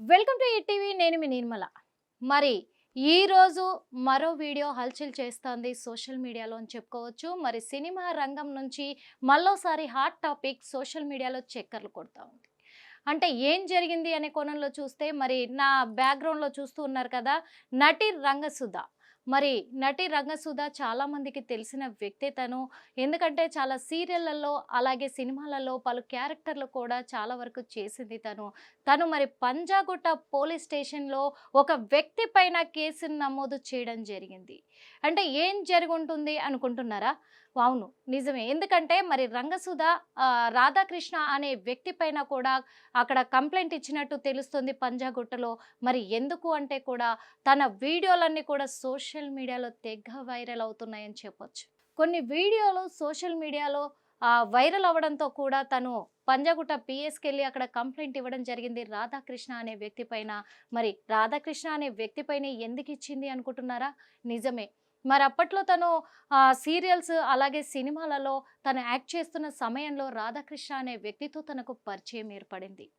Welcome to ETV నేను మీ నిర్మల. మరి ఈరోజు మరో వీడియో హల్చల్ చేస్తోంది సోషల్ మీడియాలో అని చెప్పుకోవచ్చు. మరి సినిమా రంగం నుంచి మళ్ళోసారి హాట్ టాపిక్ సోషల్ మీడియాలో చక్కర్లు కొడుతూ ఉంది. అంటే ఏం జరిగింది అనే కోణంలో చూస్తే మరి నా బ్యాక్గ్రౌండ్లో చూస్తూ ఉన్నారు కదా నటి రంగసుధ. మరి నటి రంగసుధ చాలా మందికి తెలిసిన వ్యక్తి తను. ఎందుకంటే చాలా సీరియళ్ళలో అలాగే సినిమాలలో పలు క్యారెక్టర్లు కూడా చాలా వరకు చేసింది తను. తను మరి పంజాగుట్ట పోలీస్ స్టేషన్లో ఒక వ్యక్తి పైన కేసును నమోదు చేయడం జరిగింది. అంటే ఏం జరుగుంటుంది అనుకుంటున్నారా? అవును. నిజమే. ఎందుకంటే మరి రంగసుధ రాధాకృష్ణ అనే వ్యక్తి పైన కూడా అక్కడ కంప్లైంట్ ఇచ్చినట్టు తెలుస్తుంది పంజాగుట్టలో. మరి ఎందుకు అంటే కూడా తన వీడియోలన్నీ కూడా సోషల్ మీడియాలో తెగ వైరల్ అవుతున్నాయని చెప్పొచ్చు. కొన్ని వీడియోలు సోషల్ మీడియాలో వైరల్ అవ్వడంతో కూడా తను పంజాగుట్ట పిఎస్కి వెళ్ళి అక్కడ కంప్లైంట్ ఇవ్వడం జరిగింది రాధాకృష్ణ అనే వ్యక్తి పైన. మరి రాధాకృష్ణ అనే వ్యక్తి పైన ఎందుకు ఇచ్చింది అనుకుంటున్నారా? నిజమే. మరి అప్పట్లో తను సీరియల్స్ అలాగే సినిమాలలో తను యాక్ట్ చేస్తున్న సమయంలో రాధాకృష్ణ అనే వ్యక్తితో తనకు పరిచయం ఏర్పడింది.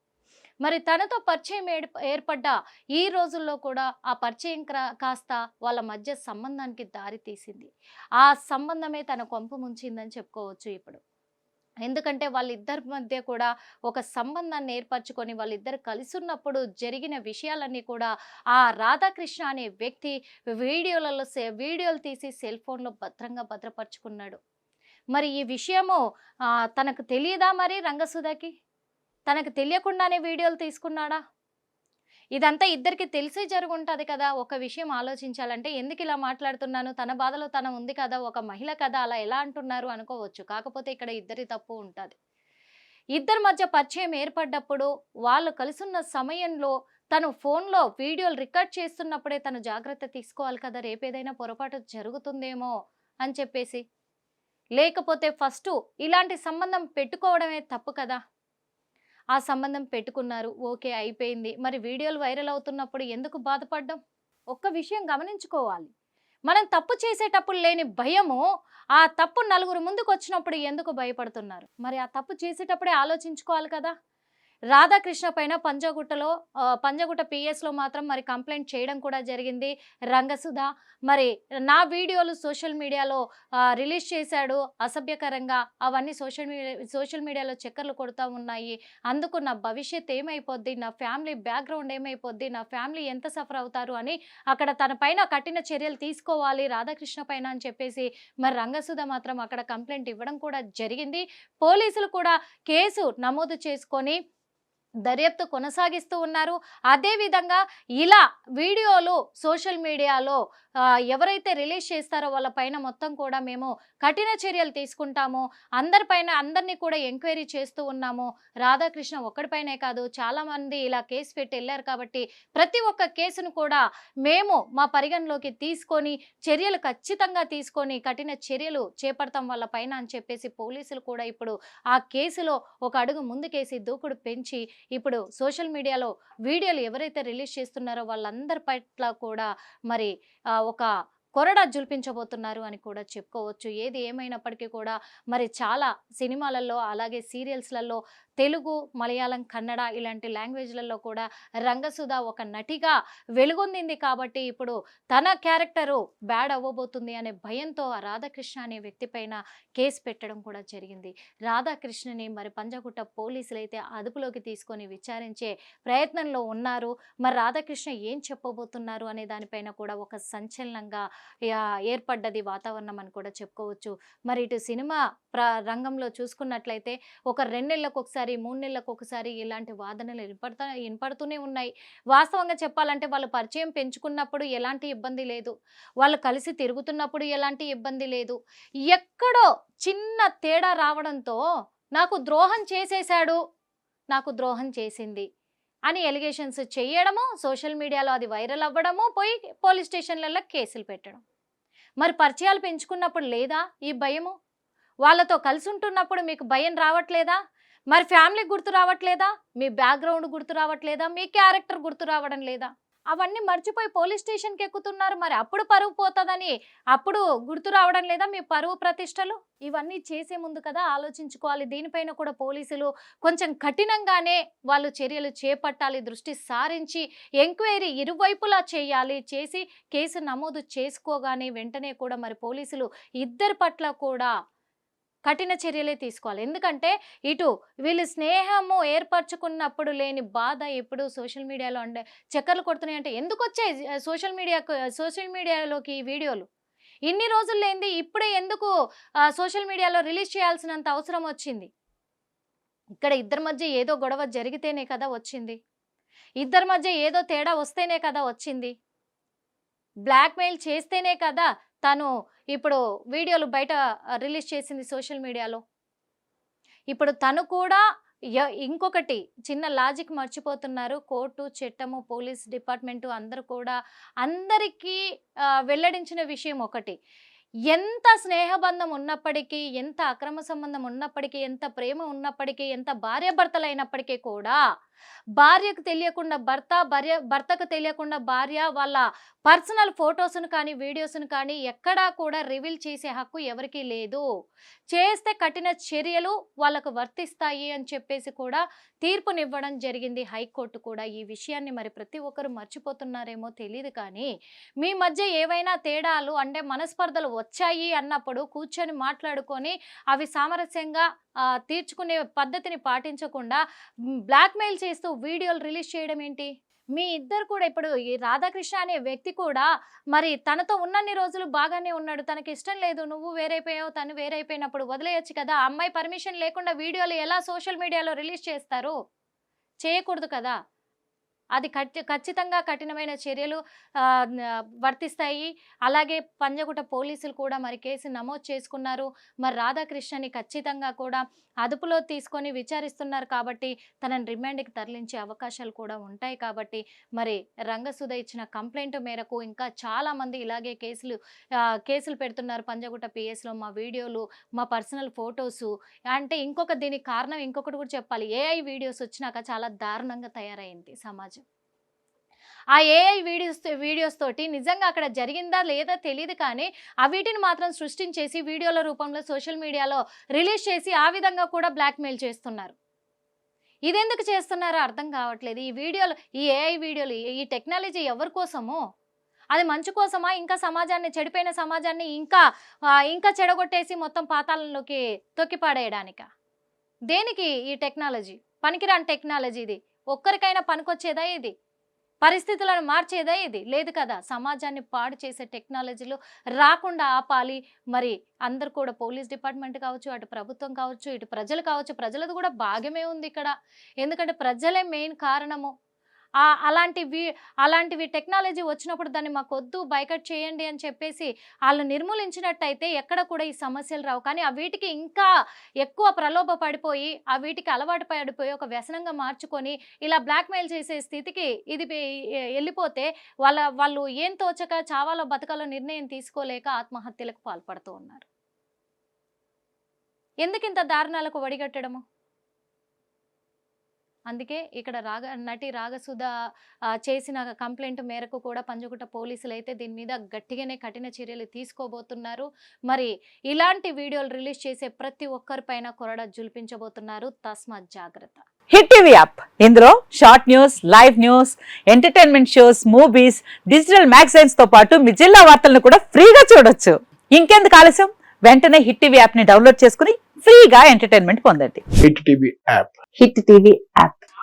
మరి తనతో పరిచయం ఏర్ప- ఏర్పడ్డ ఈ రోజుల్లో కూడా ఆ పరిచయం కాస్త వాళ్ళ మధ్య సంబంధానికి దారి తీసింది ఆ సంబంధమే తన కొంపు ముంచిందని చెప్పుకోవచ్చు ఇప్పుడు. ఎందుకంటే వాళ్ళిద్దరి మధ్య కూడా ఒక సంబంధాన్ని ఏర్పరచుకొని వాళ్ళిద్దరు కలిసి ఉన్నప్పుడు జరిగిన విషయాలన్నీ కూడా ఆ రాధాకృష్ణ అనే వ్యక్తి వీడియోలలో సే- వీడియోలు తీసి సెల్ ఫోన్లో భద్రంగా భద్రపరుచుకున్నాడు. మరి ఈ విషయము తనకు తెలియదా మరి రంగసుధకి? తనకు తెలియకుండానే వీడియోలు తీసుకున్నాడా? ఇదంతా ఇద్దరికి తెలిసే జరుగుంటుంది కదా ఒక విషయం ఆలోచించాలంటే ఎందుకు ఇలా మాట్లాడుతున్నాను? తన బాధలో తన ఉంది కదా ఒక మహిళ కదా అలా ఎలా అంటున్నారు అనుకోవచ్చు. కాకపోతే ఇక్కడ ఇద్దరి తప్పు ఉంటుంది. ఇద్దరి మధ్య పరిచయం ఏర్పడ్డప్పుడు వాళ్ళు కలిసున్న సమయంలో తను ఫోన్లో వీడియోలు రికార్డ్ చేస్తున్నప్పుడే తను జాగ్రత్త తీసుకోవాలి కదా రేపేదైనా పొరపాటు జరుగుతుందేమో అని చెప్పేసి. లేకపోతే ఫస్ట్ ఇలాంటి సంబంధం పెట్టుకోవడమే తప్పు కదా. ఆ సంబంధం పెట్టుకున్నారు. ఓకే అయిపోయింది. మరి వీడియోలు వైరల్ అవుతున్నప్పుడు ఎందుకు బాధపడ్డం? ఒక్క విషయం గమనించుకోవాలి. మనం తప్పు చేసేటప్పుడు లేని భయము ఆ తప్పు నలుగురు ముందుకు వచ్చినప్పుడు ఎందుకు భయపడుతున్నారు? మరి ఆ తప్పు చేసేటప్పుడే ఆలోచించుకోవాలి కదా. రాధాకృష్ణ పైన పంజాగుట్టలో పంజాగుట్ట పిఎస్లో మాత్రం మరి కంప్లైంట్ చేయడం కూడా జరిగింది. రంగసుధ మరి నా వీడియోలు సోషల్ మీడియాలో రిలీజ్ చేశాడు అసభ్యకరంగా. అవన్నీ సోషల్ మీడియా సోషల్ మీడియాలో చక్కర్లు కొడుతూ ఉన్నాయి. అందుకు నా భవిష్యత్ ఏమైపోద్ది? నా ఫ్యామిలీ బ్యాక్గ్రౌండ్ ఏమైపోద్ది? నా ఫ్యామిలీ ఎంత సఫర్ అవుతారు? అని అక్కడ తన పైన కఠిన చర్యలు తీసుకోవాలి రాధాకృష్ణ పైన అని చెప్పేసి మరి రంగసుధ మాత్రం అక్కడ కంప్లైంట్ ఇవ్వడం కూడా జరిగింది. పోలీసులు కూడా కేసు నమోదు చేసుకొని దర్యాప్తు కొనసాగిస్తూ ఉన్నారు. అదేవిధంగా ఇలా వీడియోలు సోషల్ మీడియాలో ఎవరైతే రిలీజ్ చేస్తారో వాళ్ళ పైన మొత్తం కూడా మేము కఠిన చర్యలు తీసుకుంటాము. అందరిపైన అందరినీ కూడా ఎంక్వైరీ చేస్తూ ఉన్నాము. రాధాకృష్ణ ఒక్కడిపైనే కాదు చాలామంది ఇలా కేసు పెట్టి వెళ్ళారు కాబట్టి ప్రతి ఒక్క కేసును కూడా మేము మా పరిగణలోకి తీసుకొని చర్యలు ఖచ్చితంగా తీసుకొని కఠిన చర్యలు చేపడతాం వాళ్ళ పైన అని చెప్పేసి పోలీసులు కూడా ఇప్పుడు ఆ కేసులో ఒక అడుగు ముందుకేసి దూకుడు పెంచి ఇప్పుడు సోషల్ మీడియాలో వీడియోలు ఎవరైతే రిలీజ్ చేస్తున్నారో వాళ్ళందరి పట్ల కూడా మరి ఒక కొరడా జుల్పించబోతున్నారు అని కూడా చెప్పుకోవచ్చు. ఏది ఏమైనప్పటికీ కూడా మరి చాలా సినిమాలలో అలాగే సీరియల్స్లలో తెలుగు మలయాళం కన్నడ ఇలాంటి లాంగ్వేజ్లలో కూడా రంగసుధ ఒక నటిగా వెలుగొందింది కాబట్టి ఇప్పుడు తన క్యారెక్టరు బ్యాడ్ అవ్వబోతుంది అనే భయంతో ఆ రాధాకృష్ణ అనే వ్యక్తి పైన కేసు పెట్టడం కూడా జరిగింది. రాధాకృష్ణని మరి పంజాగుట్ట పోలీసులు అయితే అదుపులోకి తీసుకొని విచారించే ప్రయత్నంలో ఉన్నారు. మరి రాధాకృష్ణ ఏం చెప్పబోతున్నారు అనే దానిపైన కూడా ఒక సంచలనంగా ఏర్పడ్డది వాతావరణం అని కూడా చెప్పుకోవచ్చు. మరి ఇటు సినిమా ప్ర రంగంలో చూసుకున్నట్లయితే ఒక రెండు నెలలకు ఒకసారి మూడు నెలలకు ఒకసారి ఇలాంటి వాదనలు వినపడతా వినపడుతూనే ఉన్నాయి. వాస్తవంగా చెప్పాలంటే వాళ్ళు పరిచయం పెంచుకున్నప్పుడు ఎలాంటి ఇబ్బంది లేదు. వాళ్ళు కలిసి తిరుగుతున్నప్పుడు ఎలాంటి ఇబ్బంది లేదు. ఎక్కడో చిన్న తేడా రావడంతో నాకు ద్రోహం చేసేశాడు. నాకు ద్రోహం చేసింది. అని ఎలిగేషన్స్ చేయడము సోషల్ మీడియాలో అది వైరల్ అవ్వడము పోయి పోలీస్ స్టేషన్లలో కేసులు పెట్టడం. మరి పరిచయాలు పెంచుకున్నప్పుడు లేదా ఈ భయము? వాళ్ళతో కలిసి ఉంటున్నప్పుడు మీకు భయం రావట్లేదా? మరి ఫ్యామిలీ గుర్తు రావట్లేదా? మీ బ్యాక్గ్రౌండ్ గుర్తు రావట్లేదా? మీ క్యారెక్టర్ గుర్తు రావడం లేదా? అవన్నీ మర్చిపోయి పోలీస్ స్టేషన్కి ఎక్కుతున్నారు. మరి అప్పుడు పరువు పోతుందని అప్పుడు గుర్తు రావడం లేదా మీ పరువు ప్రతిష్టలు? ఇవన్నీ చేసే ముందు కదా ఆలోచించుకోవాలి. దీనిపైన కూడా పోలీసులు కొంచెం కఠినంగానే వాళ్ళు చర్యలు చేపట్టాలి. దృష్టి సారించి ఎంక్వైరీ ఇరువైపులా చేయాలి. చేసి కేసు నమోదు చేసుకోగానే వెంటనే కూడా మరి పోలీసులు ఇద్దరి పట్ల కూడా కఠిన చర్యలే తీసుకోవాలి. ఎందుకంటే ఇటు వీళ్ళు స్నేహము ఏర్పరచుకున్నప్పుడు లేని బాధ ఎప్పుడు సోషల్ మీడియాలో అంటే చక్కర్లు కొడుతున్నాయి అంటే ఎందుకు వచ్చాయి? సోషల్ మీడియాకు సోషల్ మీడియాలోకి ఈ వీడియోలు? ఇన్ని రోజులు లేనిది ఇప్పుడే ఎందుకు సోషల్ మీడియాలో రిలీజ్ చేయాల్సినంత అవసరం వచ్చింది? ఇక్కడ ఇద్దరి మధ్య ఏదో గొడవ జరిగితేనే కదా వచ్చింది? ఇద్దరి మధ్య ఏదో తేడా వస్తేనే కదా వచ్చింది? బ్లాక్మెయిల్ చేస్తేనే కదా తను ఇప్పుడు వీడియోలు బయట రిలీజ్ చేసింది సోషల్ మీడియాలో. ఇప్పుడు తను కూడా ఇంకొకటి చిన్న లాజిక్ మర్చిపోతున్నారు. కోర్టు చట్టము పోలీస్ డిపార్ట్మెంటు అందరూ కూడా అందరికీ వెల్లడించిన విషయం ఒకటి. ఎంత స్నేహబంధం ఉన్నప్పటికీ ఎంత అక్రమ సంబంధం ఉన్నప్పటికీ ఎంత ప్రేమ ఉన్నప్పటికీ ఎంత భార్యాభర్తలైనప్పటికీ కూడా భార్యకు తెలియకుండా భర్త భార్య భర్తకు తెలియకుండా భార్య వాళ్ళ పర్సనల్ ఫొటోస్ను కానీ వీడియోస్ను కానీ ఎక్కడా కూడా రివీల్ చేసే హక్కు ఎవరికీ లేదు. చేస్తే కఠిన చర్యలు వాళ్ళకు వర్తిస్తాయి అని చెప్పేసి కూడా తీర్పునివ్వడం జరిగింది హైకోర్టు కూడా. ఈ విషయాన్ని మరి ప్రతి ఒక్కరు మర్చిపోతున్నారేమో తెలియదు కానీ మీ మధ్య ఏవైనా తేడాలు అంటే మనస్పర్ధలు వచ్చాయి అన్నప్పుడు కూర్చొని మాట్లాడుకొని అవి సామరస్యంగా తీర్చుకునే పద్ధతిని పాటించకుండా బ్లాక్మెయిల్ చేస్తూ వీడియోలు రిలీజ్ చేయడం ఏంటి? మీ ఇద్దరు కూడా ఇప్పుడు ఈ రాధాకృష్ణ అనే వ్యక్తి కూడా మరి తనతో ఉన్నన్ని రోజులు బాగానే ఉన్నాడు. తనకి ఇష్టం లేదు. నువ్వు వేరైపోయావు తను వేరైపోయినప్పుడు వదిలేయచ్చు కదా. అమ్మాయి పర్మిషన్ లేకుండా వీడియోలు ఎలా సోషల్ మీడియాలో రిలీజ్ చేస్తారు? చేయకూడదు కదా. అది ఖచ్చితంగా కఠినమైన చర్యలు వర్తిస్తాయి. అలాగే పంజగుట పోలీసులు కూడా మరి కేసు నమోదు చేసుకున్నారు. మరి రాధాకృష్ణని ఖచ్చితంగా కూడా అదుపులో తీసుకొని విచారిస్తున్నారు కాబట్టి తనని రిమాండ్కి తరలించే అవకాశాలు కూడా ఉంటాయి కాబట్టి మరి రంగసుధ ఇచ్చిన కంప్లైంట్ మేరకు ఇంకా చాలామంది ఇలాగే కేసులు కేసులు పెడుతున్నారు పంజగుట పిఎస్లో మా వీడియోలు మా పర్సనల్ ఫొటోసు. అంటే ఇంకొక దీనికి కారణం ఇంకొకటి కూడా చెప్పాలి. ఏఐ వీడియోస్ వచ్చినాక చాలా దారుణంగా తయారైంది సమాజం. ఆ ఏఐ వీడియోస్ వీడియోస్ తోటి నిజంగా అక్కడ జరిగిందా లేదా తెలియదు కానీ ఆ వీటిని మాత్రం సృష్టించేసి వీడియోల రూపంలో సోషల్ మీడియాలో రిలీజ్ చేసి ఆ విధంగా కూడా బ్లాక్మెయిల్ చేస్తున్నారు. ఇదెందుకు చేస్తున్నారో అర్థం కావట్లేదు. ఈ వీడియోలు ఈ ఏఐ వీడియోలు ఈ- టెక్నాలజీ ఎవరి కోసమో? అది మంచి కోసమా? ఇంకా సమాజాన్ని చెడిపోయిన సమాజాన్ని ఇంకా ఇంకా చెడగొట్టేసి మొత్తం పాతాళంలోకి తొక్కిపాడేయడానిక దేనికి ఈ టెక్నాలజీ? పనికిరాని టెక్నాలజీ ఇది. ఒక్కరికైనా పనికొచ్చేదా ఇది? పరిస్థితులను మార్చేదే ఇది. లేదు కదా సమాజాన్ని పాడు చేసే టెక్నాలజీలు రాకుండా ఆపాలి. మరి అందరు కూడా పోలీస్ డిపార్ట్మెంట్ కావచ్చు అటు ప్రభుత్వం కావచ్చు ఇటు ప్రజలు కావచ్చు ప్రజలది కూడా భాగమే ఉంది ఇక్కడ. ఎందుకంటే ప్రజలే మెయిన్ కారణము. అలాంటివి అలాంటివి టెక్నాలజీ వచ్చినప్పుడు దాన్ని మాకు వద్దు బైకట్ చేయండి అని చెప్పేసి వాళ్ళు నిర్మూలించినట్టయితే ఎక్కడ కూడా ఈ సమస్యలు రావు. కానీ ఆ వీటికి ఇంకా ఎక్కువ ప్రలోభ పడిపోయి ఆ వీటికి అలవాటు పడిపోయి ఒక వ్యసనంగా మార్చుకొని ఇలా బ్లాక్మెయిల్ చేసే స్థితికి ఇది వెళ్ళిపోతే వాళ్ళ వాళ్ళు ఏం తోచక చావాలో బతకాలో నిర్ణయం తీసుకోలేక ఆత్మహత్యలకు పాల్పడుతూ ఉన్నారు. ఎందుకు ఇంత దారుణాలకు వడిగట్టడము? అందుకే ఇక్కడ రాగ నటి రాగసుధ చేసిన కంప్లైంట్ మేరకు కూడా పంజగుట్ట పోలీసులు అయితే దీని మీద గట్టిగానే కఠిన చర్యలు తీసుకోబోతున్నారు. మరి ఇలాంటి వీడియోలు రిలీజ్ చేసే ప్రతి ఒక్కరిపైన కొరడ జుల్పించబోతున్నారు. తస్మాత్ జాగ్రత్త. Hit TV app. ఇందులో short news live news entertainment shows movies digital మ్యాగజైన్స్తో పాటు మీ జిల్లా వార్తలను కూడా ఫ్రీగా చూడొచ్చు. ఇంకెందుకు ఆలస్యం? వెంటనే హిట్ టీవీ యాప్ని డౌన్లోడ్ చేసుకుని ఫ్రీగా ఎంటర్టైన్మెంట్ పొందండి. Hit TV app. Hit TV app.